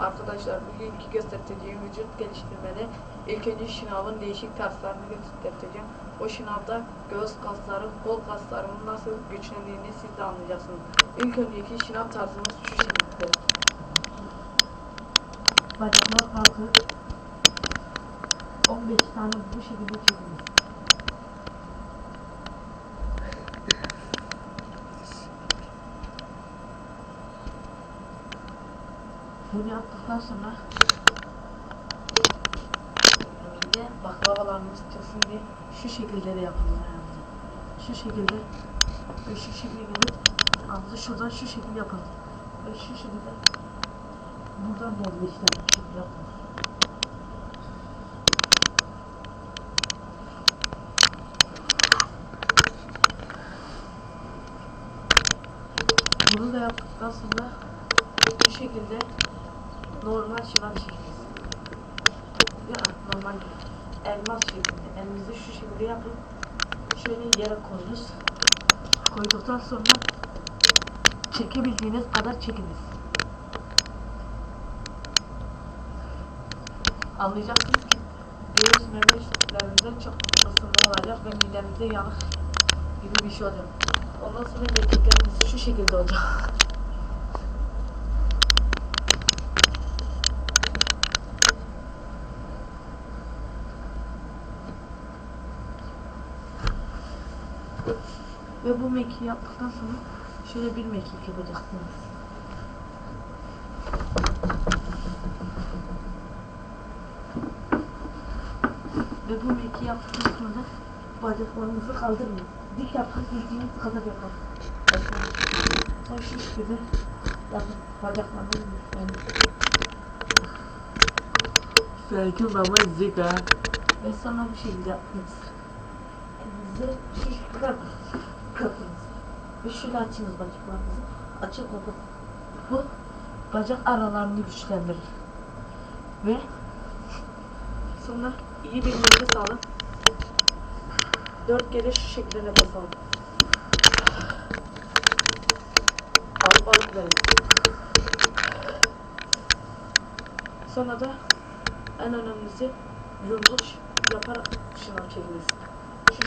Arkadaşlar bugünkü göstereceğim vücut geliştirmede ilk önce şınavın değişik tarzlarını göstereceğim. O şınavda göğüs kasları, kol kaslarının nasıl güçlendiğini siz de anlayacaksınız. İlk önceki şınav tarzımız şu şekilde. Bacaklar kalkıp 15 tane bu şekilde çekilir. Bunu yaptıktan sonra de baklavalarımız çıksın diye şu şekilde de yapılır yani. Şu şekilde ve şu şekilde ağzı şuradan şu şekilde yapılır. Ve şu şekilde buradan da bir işte yapılır. Bunu da yaptıktan sonra bu şekilde normal şınav çekeceğiz. Ya normal elmas şeklinde. Elimizi şu şekilde yapıp şöyle yere koyuyoruz. Koyduktan sonra çekebildiğiniz kadar çekiniz. Anlayacaksınız ki göğüs meme üstlerimizde çok ısınma olacak ve midemizde yanık gibi bir şey olacak. Ondan sonra erkeklerimiz şu şekilde olacak. Ve bu mekiği yaptıktan sonra şöyle bir mekik yapacaksınız. Ve bu mekiği yaptıktan sonra bacaklarınızı kaldırmayın. Dik yapın, bildiğiniz kadar yapın. Sonra şu şekilde yapın. Bacaklarınızı yani. Sanki mama zika. Ve sonra bu şekilde yapınız. Şekilde yapın. Kapınız. Ve şöyle açınız bacaklarınızı. Açın kapın. Bu bacak aralarını güçlendirir. Ve Sonra iyi bir nefes alın. Dört kere şu şekilde nefes alın. Alıp alıp verin. Sonra da en önemlisi yumruk yaparak şınav çekiniz. İşte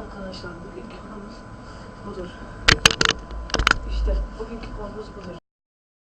arkadaşlar bugünkü konumuz budur. İşte bugünkü konumuz budur.